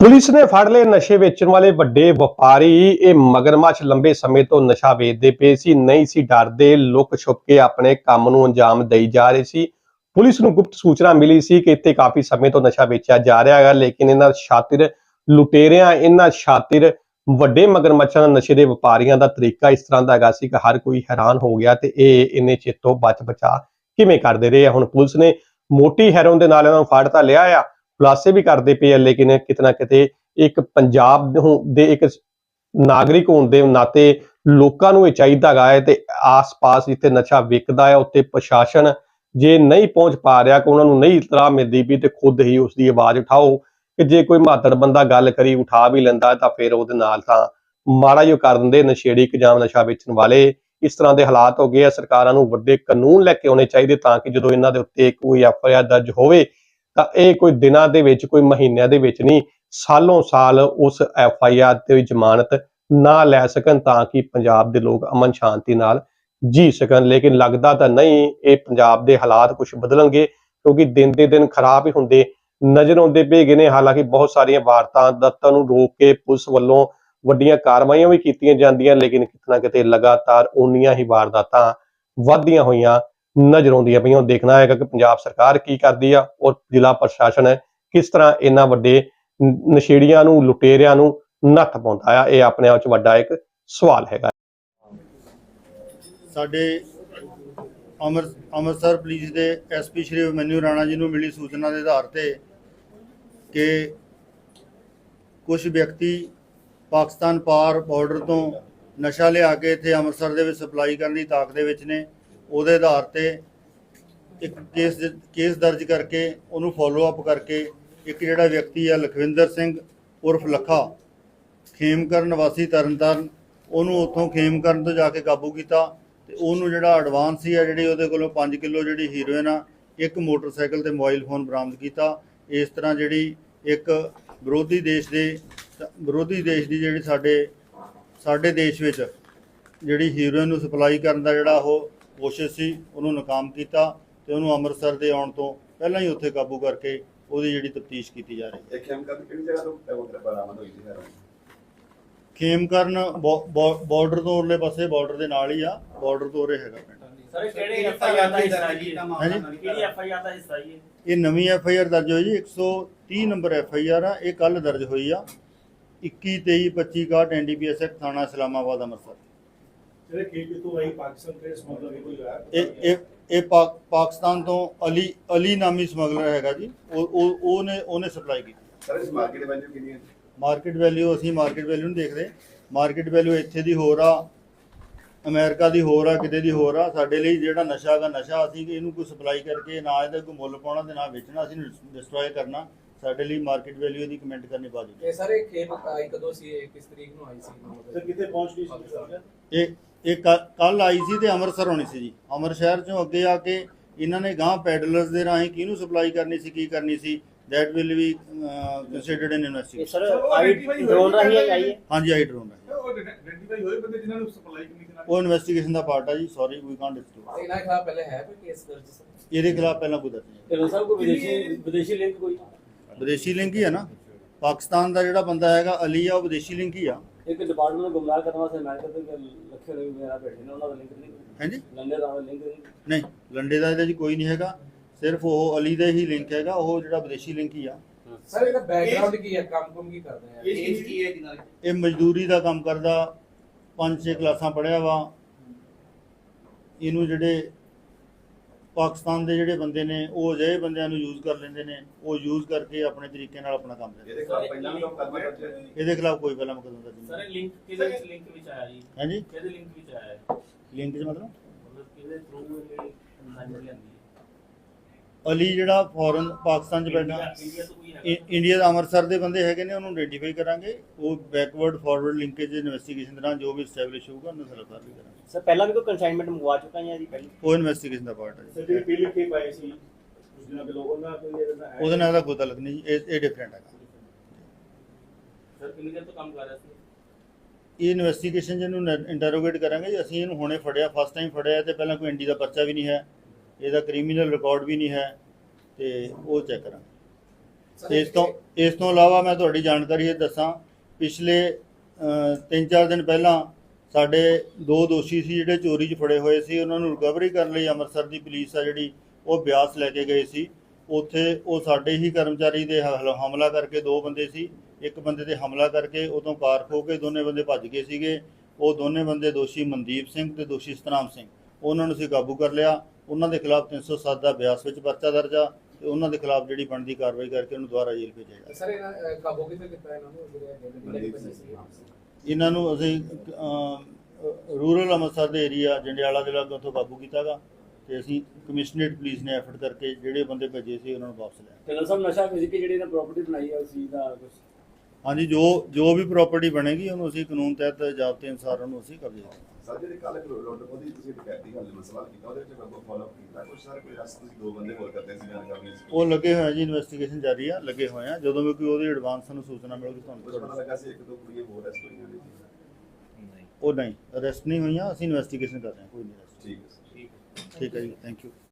Police ਨੇ ਫੜ ਲਏ ਨਸ਼ੇ ਵੇਚਣ ਵਾਲੇ ਵੱਡੇ ਵਪਾਰੀ। ਇਹ ਮਗਰਮੱਛ ਲੰਬੇ ਸਮੇਂ ਤੋਂ ਨਸ਼ਾ ਵੇਚਦੇ ਪਏ ਸੀ, ਨਹੀਂ ਸੀ ਡਰਦੇ, ਲੁੱਕ ਛੁਪ ਕੇ ਆਪਣੇ ਕੰਮ ਨੂੰ ਅੰਜਾਮ ਦੇਈ ਜਾ ਰਹੇ ਸੀ। ਪੁਲਿਸ ਨੂੰ ਗੁਪਤ ਸੂਚਨਾ ਮਿਲੀ ਸੀ ਕਿ ਇੱਥੇ ਕਾਫੀ ਸਮੇਂ ਤੋਂ ਨਸ਼ਾ ਵੇਚਿਆ ਜਾ ਰਿਹਾ ਹੈਗਾ, ਲੇਕਿਨ ਇਹਨਾਂ ਸ਼ਾਤਿਰ ਲੁਟੇਰਿਆਂ, ਇਹਨਾਂ ਸ਼ਾਤਿਰ ਵੱਡੇ ਮਗਰਮੱਛਾਂ ਦੇ ਨਸ਼ੇ ਦੇ ਵਪਾਰੀਆਂ ਦਾ ਤਰੀਕਾ ਇਸ ਤਰ੍ਹਾਂ ਦਾ ਹੈਗਾ ਸੀ ਕਿ ਹਰ ਕੋਈ ਹੈਰਾਨ ਹੋ ਗਿਆ ਤੇ ਇਹ ਇੰਨੇ ਚਿਰ ਬਚ ਬਚਾ ਕਿਵੇਂ ਕਰਦੇ ਰਹੇ ਆ। ਹੁਣ ਪੁਲਿਸ ਨੇ ਮੋਟੀ ਹੈਰੋਨ ਦੇ ਨਾਲ ਇਹਨਾਂ ਨੂੰ ਫੜ ਤਾਂ ਲਿਆ ਆ। ਖੁਲਾਸੇ ਵੀ ਕਰਦੇ ਪਏ ਆ, ਲੇਕਿਨ ਕਿਤਨਾ ਕਿਤੇ ਇੱਕ ਪੰਜਾਬ ਦੇ ਇੱਕ ਨਾਗਰਿਕ ਹੋਣ ਦੇ ਨਾਤੇ ਲੋਕਾਂ ਨੂੰ ਇਹ ਚਾਹੀਦਾ ਹੈ ਤੇ ਆਸ-ਪਾਸ ਜਿੱਥੇ ਨਸ਼ਾ ਵਿਕਦਾ ਹੈ, ਉੱਥੇ ਪ੍ਰਸ਼ਾਸਨ ਜੇ ਨਹੀਂ ਪਹੁੰਚ ਪਾ ਰਿਹਾ ਕਿ ਉਹਨਾਂ ਨੂੰ ਨਹੀਂ ਇਤਰਾ ਮਿਲਦੀ ਵੀ ਤੇ ਖੁਦ ਹੀ ਉਸ ਦੀ ਆਵਾਜ਼ ਉਠਾਓ ਕਿ ਜੇ ਕੋਈ ਮਾਤੜ ਬੰਦਾ ਗੱਲ ਕਰੀ, ਉਠਾ ਵੀ ਲੈਂਦਾ ਤਾਂ ਫਿਰ ਉਹਦੇ ਨਾਲ ਤਾਂ ਮਾੜਾ ਹੀ ਕਰ ਦਿੰਦੇ ਨਸ਼ੇੜੀ ਜਾਂ ਨਸ਼ਾ ਵੇਚਣ ਵਾਲੇ। ਇਸ ਤਰ੍ਹਾਂ ਦੇ ਹਾਲਾਤ ਹੋ ਗਏ ਆ, ਸਰਕਾਰਾਂ ਨੂੰ ਵੱਡੇ ਕਾਨੂੰਨ ਲੈ ਕੇ ਆਉਣੇ ਚਾਹੀਦੇ ਤਾਂ ਕਿ ਜਦੋਂ ਇਹਨਾਂ ਦੇ ਉੱਤੇ ਕੋਈ ਐਫਆਈਆਰ ਦਰਜ ਹੋਵੇ ਤਾਂ ਇਹ ਕੋਈ ਦਿਨਾਂ ਦੇ ਵਿੱਚ, ਕੋਈ ਮਹੀਨਿਆਂ ਦੇ ਵਿੱਚ ਨਹੀਂ, ਸਾਲੋਂ ਸਾਲ ਉਸ ਐਫ ਆਈ ਆਰ ਤੇ ਜ਼ਮਾਨਤ ਨਾ ਲੈ ਸਕਣ ਤਾਂ ਕਿ ਪੰਜਾਬ ਦੇ ਲੋਕ ਅਮਨ ਸ਼ਾਂਤੀ ਨਾਲ ਜੀ ਸਕਣ। ਲੇਕਿਨ ਲੱਗਦਾ ਤਾਂ ਨਹੀਂ ਇਹ ਪੰਜਾਬ ਦੇ ਹਾਲਾਤ ਕੁਝ ਬਦਲਣਗੇ, ਕਿਉਂਕਿ ਦਿਨ ਦੇ ਦਿਨ ਖਰਾਬ ਹੀ ਹੁੰਦੇ ਨਜ਼ਰ ਆਉਂਦੇ ਪਏ ਗਏ ਨੇ। ਹਾਲਾਂਕਿ ਬਹੁਤ ਸਾਰੀਆਂ ਵਾਰਤਾਂ ਦত্তাਂ ਨੂੰ ਰੋਕ ਕੇ ਪੁਲਿਸ ਵੱਲੋਂ ਵੱਡੀਆਂ ਕਾਰਵਾਈਆਂ ਵੀ ਕੀਤੀਆਂ ਜਾਂਦੀਆਂ, ਲੇਕਿਨ ਕਿਤਨਾ ਕਿਤੇ ਲਗਾਤਾਰ ਓਨੀਆਂ ਹੀ ਵਾਰਦਾਤਾਂ ਵੱਧਦੀਆਂ ਹੋਈਆਂ ਨਜ਼ਰ ਆਉਂਦੀਆਂ ਪਈਆਂ ਦੇਖਣਾ ਹੈਗਾ ਕਿ ਪੰਜਾਬ ਸਰਕਾਰ ਕੀ ਕਰਦੀ ਆ, ਔਰ ਜ਼ਿਲ੍ਹਾ ਪ੍ਰਸ਼ਾਸਨ ਕਿਸ ਤਰ੍ਹਾਂ ਇਹਨਾਂ ਵੱਡੇ ਨਸ਼ੇੜੀਆਂ ਨੂੰ, ਲੁਟੇਰਿਆਂ ਨੂੰ ਨੱਥ ਪਾਉਂਦਾ ਆ, ਇਹ ਆਪਣੇ ਆਪ ਚ ਵੱਡਾ ਇੱਕ ਸਵਾਲ ਹੈਗਾ। ਸਾਡੇ ਅੰਮ੍ਰਿਤ ਅੰਮ੍ਰਿਤਸਰ ਪੁਲਿਸ ਦੇ ਐਸਪੀ ਸ਼੍ਰੀ ਅਭਿਮਨਿਊ ਰਾਣਾ ਜੀ ਨੂੰ ਮਿਲੀ ਸੂਚਨਾ ਦੇ ਆਧਾਰ ਤੇ ਕਿ ਕੁਝ ਵਿਅਕਤੀ ਪਾਕਿਸਤਾਨ ਪਾਰ ਬਾਰਡਰ ਤੋਂ ਨਸ਼ਾ ਲਿਆ ਕੇ ਇੱਥੇ ਅੰਮ੍ਰਿਤਸਰ ਦੇ ਵਿੱਚ ਸਪਲਾਈ ਕਰਨ ਦੀ ਤਾਕ ਦੇ ਵਿੱਚ ਨੇ। ਉਹਦੇ ਆਧਾਰ ਤੇ ਇੱਕ ਕੇਸ ਦ- ਕੇਸ ਦਰਜ ਕਰਕੇ ਉਹਨੂੰ ਫੋਲੋ ਅਪ ਕਰਕੇ ਇੱਕ ਜਿਹੜਾ ਵਿਅਕਤੀ ਆ ਲਖਵਿੰਦਰ ਸਿੰਘ ਉਰਫ ਲੱਖਾ ਖੇਮਕਰਨ ਵਾਸੀ ਤਰਨਤਾਰਨ, ਉਹਨੂੰ ਉੱਥੋਂ ਖੇਮਕਰਨ ਤੋਂ ਜਾ ਕੇ ਕਾਬੂ ਕੀਤਾ ਤੇ ਉਹਨੂੰ ਜਿਹੜਾ ਐਡਵਾਂਸ ਸੀ ਆ ਜਿਹੜੀ ਉਹਦੇ ਕੋਲੋਂ 5 ਕਿਲੋ ਜਿਹੜੀ ਹੀਰੋਇਨ ਆ, ਇੱਕ ਮੋਟਰਸਾਈਕਲ ਤੇ ਮੋਬਾਈਲ ਫੋਨ ਬਰਾਮਦ ਕੀਤਾ। ਇਸ ਤਰ੍ਹਾਂ ਜਿਹੜੀ ਇੱਕ ਵਿਰੋਧੀ ਦੇਸ਼ ਦੇ, ਵਿਰੋਧੀ ਦੇਸ਼ ਦੀ ਜਿਹੜੀ ਸਾਡੇ ਸਾਡੇ ਦੇਸ਼ ਵਿੱਚ ਜਿਹੜੀ ਹੀਰੋਇਨ ਨੂੰ ਸਪਲਾਈ ਕਰਨ ਦਾ ਜਿਹੜਾ ਉਹ ਕੋਸ਼ਿਸ਼ ਸੀ ਉਹਨੂੰ ਨਾਕਾਮ ਕੀਤਾ ਤੇ ਉਹਨੂੰ ਅੰਮ੍ਰਿਤਸਰ ਦੇ ਆਉਣ ਤੋਂ ਪਹਿਲਾਂ ਹੀ ਉੱਥੇ ਕਾਬੂ ਕਰਕੇ ਉਹਦੀ ਜਿਹੜੀ ਤਫਤੀਸ਼ ਕੀਤੀ ਜਾ ਰਹੀ ਹੈ। ਖੇਮਕਰਨ ਕਿਹੜੀ ਜਗ੍ਹਾ ਤੋਂ ਬਰਾਮਦ ਹੋਈ ਸੀ ਖੇਮਕਰਨ ਬਾਰਡਰ ਤੋਂ ਉਰਲੇ ਪਾਸੇ ਬਾਰਡਰ ਦੇ ਨਾਲ ਹੀ ਆ ਬਾਰਡਰ ਤੋਂ ਉਰੇ ਹੈਗਾ ਪਿੰਡ। ਸਰ ਇਹ ਕਿਹੜੇ ਐਫ ਆਈ ਆਰ ਦਾ ਹਿੱਸਾ ਜੀ। ਕਿਹੜੀ ਐਫ ਆਈ ਆਰ ਦਾ ਹਿੱਸਾ ਜੀ? ਇਹ? ਇਹ ਨਵੀਂ ਐਫ ਆਈ ਆਰ ਦਰਜ ਹੋਈ ਜੀ 130 ਨੰਬਰ ਐਫ ਆਈ ਆਰ ਆ ਇਹ ਕੱਲ ਦਰਜ ਹੋਈ ਆ। 21 23 25 61 ਐਨਡੀਪੀਐਸ ਐਕਟ ਥਾਣਾ ਇਸਲਾਮਾਬਾਦ ਅੰਮ੍ਰਿਤਸਰ। ਜਿਹੜੇ ਖੇਤ ਤੋਂ ਆਈ ਪਾਕਿਸਤਾਨ ਦੇ ਸਮਗਲਰ ਵੀ ਕੋਈ ਹੋਇਆ ਇਹ ਇਹ ਇਹ ਪਾਕ- ਪਾਕਿਸਤਾਨ ਤੋਂ ਅਲੀ ਅਲੀ ਨਾਮੀ ਸਮਗਲਰ ਹੈਗਾ ਜੀ। ਉਹ ਉਹ ਉਹਨੇ ਉਹਨੇ ਸਪਲਾਈ ਕੀਤੀ। ਸਰ ਇਸ ਮਾਰਕੀਟ ਵੈਲਿਊ ਕਿੰਨੀ ਹੈ? ਮਾਰਕੀਟ ਵੈਲਿਊ ਅਸੀਂ ਮਾਰਕੀਟ ਵੈਲਿਊ ਨਹੀਂ ਦੇਖਦੇ। ਮਾਰਕੀਟ ਵੈਲਿਊ ਇੱਥੇ ਦੀ ਹੋਰ ਆ ਅਮਰੀਕਾ ਦੀ ਹੋਰ ਆ ਕਿਤੇ ਦੀ ਹੋਰ ਆ। ਸਾਡੇ ਲਈ ਜਿਹੜਾ ਨਸ਼ਾ ਹੈਗਾ ਨਸ਼ਾ ਅਸੀਂ ਇਹਨੂੰ ਕੋਈ ਸਪਲਾਈ ਕਰਕੇ ਨਾ ਇਹਦਾ ਕੋਈ ਮੁੱਲ ਪਾਉਣਾ ਤੇ ਨਾ ਵੇਚਣਾ ਅਸੀਂ ਡਿਸਟਰੋਏ ਕਰਨਾ। ਸਾਡੇ ਲਈ ਮਾਰਕੀਟ ਵੈਲਿਊ ਦੀ ਕਮੈਂਟ ਕਰਨੀ ਬਾਜ਼ੀ ਇਹ ਸਾਰੇ ਖੇਪ ਆਈ ਕਦੋਂ ਸੀ ਇਹ ਕਿਸ ਤਰੀਕ ਨੂੰ ਆਈ ਸੀ। ਸਰ ਕਿਤੇ ਪਹੁੰਚ ਗਈ ਸੀ ਇਹ ਇਹ ਕੱਲ ਆਈ ਸੀ ਤੇ ਅੰਮ੍ਰਿਤਸਰ ਹੋਣੀ ਸੀ ਜੀ। ਅੰਮ੍ਰਿਤਸਰ ਚੋਂ ਅੱਗੇ ਆ ਕੇ ਇਹਨਾਂ ਨੇ ਗਾਂ ਪੈਡਲਰਸ ਦੇ ਰਾਹੀਂ ਕਿਹਨੂੰ ਸਪਲਾਈ ਕਰਨੀ ਸੀ ਕੀ ਕਰਨੀ ਸੀ? That will be considered in ਇਹ ਇਨਵੈਸਟੀਗੇਸ਼ਨ ਸਰ ਆਈ ਡਰੋਨ ਰਾਹੀਂ ਆਈ ਹੈ। ਹਾਂਜੀ ਆਈ ਡਰੋਨ ਹੈ ਉਹ ਆਇਡੈਂਟੀਫਾਈ ਹੋਏ ਬੰਦੇ ਜਿਨ੍ਹਾਂ ਨੂੰ ਸਪਲਾਈ ਕਰਨੀ ਸੀ ਉਹ ਇਨਵੈਸਟੀਗੇਸ਼ਨ ਦਾ ਪਾਰਟ ਆ ਜੀ ਸੌਰੀ ਵੀ ਕਾਂਟ ਡਿਸਕਲੋਜ਼ ਇਹਨਾਂ ਖਿਲਾਫ ਪਹਿਲੇ ਹੈ ਕੋਈ ਕੇਸ ਦਰਜ? ਸਰ ਇਹਦੇ ਖਿਲਾਫ ਪਹਿਲਾਂ ਕੋਈ ਦਰਜ ਨਹੀਂ ਸਰ ਕੋਈ ਵਿਦੇਸ਼ੀ ਵਿਦੇਸ਼ੀ ਲਿੰਕ ਕੋਈ? ਵਿਦੇਸ਼ੀ ਲਿੰਕ ਹੀ ਹੈ ਨਾ। ਪਾਕਿਸਤਾਨ ਦਾ ਜਿਹੜਾ ਬੰਦਾ ਹੈਗਾ ਅਲੀ ਆ ਉਹ ਵਿਦੇਸ਼ੀ ਲਿੰਕ ਹੀ ਆ। ਇੱਕ ਡਿਪਾਰਟਮੈਂਟ ਨੂੰ ਗੁੰਮਰਾਹ ਕਰਨ ਵਾਸਤੇ ਅਮਰੀਕਾ ਤੇ ਲੱਖੇ ਰੁਪਏ ਮੇਰਾ ਬੈਠੇ ਨੇ ਉਹਨਾਂ ਦਾ ਲਿੰਕ ਨਹੀਂ। ਹਾਂਜੀ? ਲੰਡੇ ਦਾ ਲਿੰਕ ਨਹੀਂ। ਨਹੀਂ ਲੰਡੇ ਦਾ ਇਹਦੇ 'ਚ ਕੋਈ ਨਹੀਂ ਹੈਗਾ। ਸਿਰਫ ਉਹ ਅਲੀ ਦਾ ਹੀ ਲਿੰਕ ਹੈਗਾ ਉਹ ਜਿਹੜਾ ਵਿਦੇਸ਼ੀ ਲਿੰਕ ਹੀ ਆ। ਸਰ ਇਹਦਾ ਬੈਕਗ੍ਰਾਉਂਡ ਕੀ ਹੈ? ਕੰਮ ਕੁਮ ਕੀ ਕਰਦੇ ਆ? ਏਜ ਕੀ ਹੈ ਕਿਨਾਂ ਇਹ ਮਜ਼ਦੂਰੀ ਦਾ ਕੰਮ ਕਰਦਾ ਪੰਜ ਛੇ ਕਲਾਸਾਂ ਪੜ੍ਹਿਆ ਵਾ। ਇਹਨੂੰ ਜਿਹੜੇ ਪਾਕਿਸਤਾਨ ਦੇ ਜਿਹੜੇ ਬੰਦੇ ਨੇ ਉਹ ਅਜਿਹੇ ਬੰਦਿਆਂ ਨੂੰ ਯੂਜ਼ ਕਰ ਲੈਂਦੇ ਨੇ ਉਹ ਯੂਜ਼ ਕਰਕੇ ਆਪਣੇ ਤਰੀਕੇ ਨਾਲ ਆਪਣਾ ਕੰਮ ਕਰਦੇ ਇਹਦੇ ਖਿਲਾਫ ਪਹਿਲਾਂ ਵੀ ਲੋਕ ਕਰਵਾ ਕਰਦੇ ਨੇ। ਇਹਦੇ ਖਿਲਾਫ ਕੋਈ ਪਹਿਲਾਂ ਮੁਕੱਦਮਾ ਦਰਜ ਸਰ ਨਹੀਂ ਇਹ ਲਿੰਕ ਕਿਹਦੇ ਵਿੱਚ ਲਿੰਕ ਵਿੱਚ ਆਇਆ ਜੀ? ਹਾਂਜੀ? ਕਿਹਦੇ ਲਿੰਕ ਵਿੱਚ ਆਇਆ ਹੈ ਲਿੰਕ 'ਚ ਮਤਲਬ? ਮਤਲਬ ਕਿਹਦੇ ਥਰੂ ਇਹ ਅਲੀ ਜਿਹੜਾ ਫੋਰਨ ਪਾਕਿਸਤਾਨ 'ਚ ਬੈਠਾ ਇੰਡੀਆ ਦਾ ਅੰਮ੍ਰਿਤਸਰ ਦੇ ਬੰਦੇ ਹੈਗੇ ਨੇ ਉਹਨੂੰ ਆਈਡੈਂਟੀਫਾਈ ਕਰਾਂਗੇ। ਉਹ ਬੈਕਵਰਡ ਫਾਰਵਰਡ ਲਿੰਕੇਜ ਇਨਵੈਸਟੀਗੇਸ਼ਨ ਦੌਰਾਨ ਜੋ ਵੀ ਸਟੈਬਲਿਸ਼ ਹੋਊਗਾ ਉਹਨੂੰ ਸਰਕਾਰ ਵੀ ਕਰਾਂਗੇ। ਸਰ ਪਹਿਲਾਂ ਵੀ ਕੋਈ ਕੰਸਾਈਨਮੈਂਟ ਮੰਗਵਾ ਚੁੱਕਾ ਹੈ ਜੀ ਪਹਿਲਾਂ ਉਹ ਇਨਵੈਸਟੀਗੇਸ਼ਨ ਦਾ ਪਾਰਟ ਹੈ ਸਰ ਜੀ। ਜਿਹੜੀ ਪੀਲੀ ਕੇ ਪਾਈ ਸੀ ਉਸ ਦਿਨਾਂ ਲੋਕਾਂ ਦਾ ਕੋਈ ਇਹਦਾ ਹੈ ਉਹਦੇ ਨਾਲ ਦਾ ਕੋਈ ਤਾਲੁਕ ਨਹੀਂ ਜੀ, ਇਹ ਇਹ ਡਿਫਰੈਂਟ ਹੈਗਾ। ਸਰ ਕਿੰਨੀ ਦੇਰ ਤੋਂ ਕੰਮ ਕਰ ਰਿਹਾ ਸੀ? ਇਹ ਇਨਵੈਸਟੀਗੇਸ਼ਨ ਜਿਹਨੂੰ ਇੰਟਰੋਗੇਟ ਕਰਾਂਗੇ ਜੀ। ਅਸੀਂ ਇਹਨੂੰ ਹੁਣੇ ਫੜਿਆ ਫਸਟ ਟਾਈਮ ਫੜਿਆ ਤੇ ਪਹਿਲਾਂ ਕੋਈ ਇੰਡੀ ਦਾ ਪਰਚਾ ਵੀ ਨਹੀਂ ਹੈ ਇਹਦਾ ਕ੍ਰਿਮੀਨਲ ਰਿਕਾਰਡ ਵੀ ਨਹੀਂ ਹੈ ਤੇ ਉਹ ਚੈੱਕ ਕਰਾਂਗੇ। ਇਸ ਤੋਂ ਇਸ ਤੋਂ ਇਲਾਵਾ ਮੈਂ ਤੁਹਾਡੀ ਜਾਣਕਾਰੀ ਇਹ ਦੱਸਾਂ ਪਿਛਲੇ 3-4 ਦਿਨ ਪਹਿਲਾਂ ਸਾਡੇ ਦੋ ਦੋਸ਼ੀ ਸੀ ਜਿਹੜੇ ਚੋਰੀ 'ਚ ਫੜੇ ਹੋਏ ਸੀ। ਉਹਨਾਂ ਨੂੰ ਰਿਕਵਰੀ ਕਰਨ ਲਈ ਅੰਮ੍ਰਿਤਸਰ ਦੀ ਪੁਲਿਸ ਆ ਜਿਹੜੀ ਉਹ ਬਿਆਸ ਲੈ ਕੇ ਗਏ ਸੀ। ਉੱਥੇ ਉਹ ਸਾਡੇ ਹੀ ਕਰਮਚਾਰੀ ਦੇ ਹਮਲਾ ਕਰਕੇ ਦੋ ਬੰਦੇ ਸੀ। ਇੱਕ ਬੰਦੇ ਤੇ ਹਮਲਾ ਕਰਕੇ ਉਦੋਂ ਕਾਰ ਖੋ ਕੇ ਦੋਨੇ ਬੰਦੇ ਭੱਜ ਗਏ ਸੀਗੇ। ਉਹ ਦੋਨੇ ਬੰਦੇ ਦੋਸ਼ੀ ਮਨਦੀਪ ਸਿੰਘ ਤੇ ਦੋਸ਼ੀ ਸਤਨਾਮ ਸਿੰਘ। ਉਹਨਾਂ ਨੂੰ ਅਸੀਂ ਕਾਬੂ ਕਰ ਲਿਆ। ਉਹਨਾਂ ਦੇ ਖਿਲਾਫ 307 ਦਾ ਬਿਆਸ ਵਿੱਚ ਪਰਚਾ ਦਰਜ ਆ ਤੇ ਉਹਨਾਂ ਦੇ ਖਿਲਾਫ ਜਿਹੜੀ ਬਣਦੀ ਕਾਰਵਾਈ ਕਰਕੇ ਉਹਨੂੰ ਦੁਬਾਰਾ ਜੇਲ੍ਹ ਭੇਜਿਆ ਜਾਏਗਾ ਸਰ ਇਹਨਾਂ ਕਾਬੂ ਕਿਤੇ ਕੀਤਾ ਇਹਨਾਂ ਨੂੰ? ਜਿਹੜੇ ਨੇ, ਇਹਨਾਂ ਨੂੰ ਅਸੀਂ ਰੂਰਲ ਅੰਮ੍ਰਿਤਸਰ ਦੇ ਏਰੀਆ ਜੰਡਿਆਲਾ ਦੇ ਲਾਗੇ ਉੱਥੋਂ ਕਾਬੂ ਕੀਤਾਗਾ ਤੇ ਅਸੀਂ ਕਮਿਸ਼ਨਰੇਟ ਪੁਲਿਸ ਨੇ ਐਫਰਟ ਕਰਕੇ ਜਿਹੜੇ ਬੰਦੇ ਭੇਜੇ ਸੀ ਉਹਨਾਂ ਨੂੰ ਵਾਪਸ ਲਿਆ। ਢਿੱਲੋਂ ਸਾਹਿਬ ਨਸ਼ਾ ਵੇਚ ਕੇ ਜਿਹੜੀ ਇਹਨਾਂ ਪ੍ਰਾਪਰਟੀ ਬਣਾਈ ਹੈ ਉਸ ਚੀਜ਼ ਦਾ ਕੁਝ ਹਾਂਜੀ ਜੋ ਜੋ ਵੀ ਪ੍ਰਾਪਰਟੀ ਬਣੇਗੀ ਉਹਨੂੰ ਅਸੀਂ ਕਾਨੂੰਨ ਤਹਿਤ ਜ਼ਾਬਤੇ ਅਨੁਸਾਰ ਉਹਨੂੰ ਅਸੀਂ ਕਬਜ਼ੇ ਕਰਾਂਗੇ ਸਰ ਜਿਹੜੇ ਕੱਲ ਲੁੱਟ ਉਹਦੀ ਤੁਸੀਂ ਡਕੈਤੀ ਗੱਲ ਦਾ ਸਵਾਲ ਕੀਤਾ ਉਹਦੇ ਵਿੱਚ ਮੈਂ ਫਾਲੋ ਕੀਤਾ। ਕੁਝ ਸਰ ਕੋਈ ਰਸ ਤੁਸੀਂ ਦੋ ਬੰਦੇ ਹੋਰ ਕਰਦੇ ਸੀ ਜਾਣਕਾਰੀ ਸੀ ਉਹ ਲੱਗੇ ਹੋਏ ਆ ਜੀ ਇਨਵੈਸਟੀਗੇਸ਼ਨ ਜਾਰੀ ਆ ਲੱਗੇ ਹੋਏ ਆ। ਜਦੋਂ ਵੀ ਕੋਈ ਉਹਦੀ ਐਡਵਾਂਸ ਸਾਨੂੰ ਸੂਚਨਾ ਮਿਲੂਗੀ ਕੁਝ ਪਤਾ ਤੁਹਾਨੂੰ ਲੱਗਾ ਸੀ ਇੱਕ ਦੋ ਕੁੜੀਆਂ ਹੋਰ ਰੈਸਟ ਹੋਈਆਂ ਨੇ? ਜੀ ਉਹ ਨਹੀਂ ਅਰੈਸਟ ਨਹੀਂ ਹੋਈਆਂ ਅਸੀਂ ਇਨਵੈਸਟੀਗੇਸ਼ਨ ਕਰ ਰਹੇ ਹਾਂ ਕੋਈ ਨਹੀਂ। ਠੀਕ ਹੈ ਸਰ। ਠੀਕ ਹੈ। ਜੀ ਥੈਂਕ ਯੂ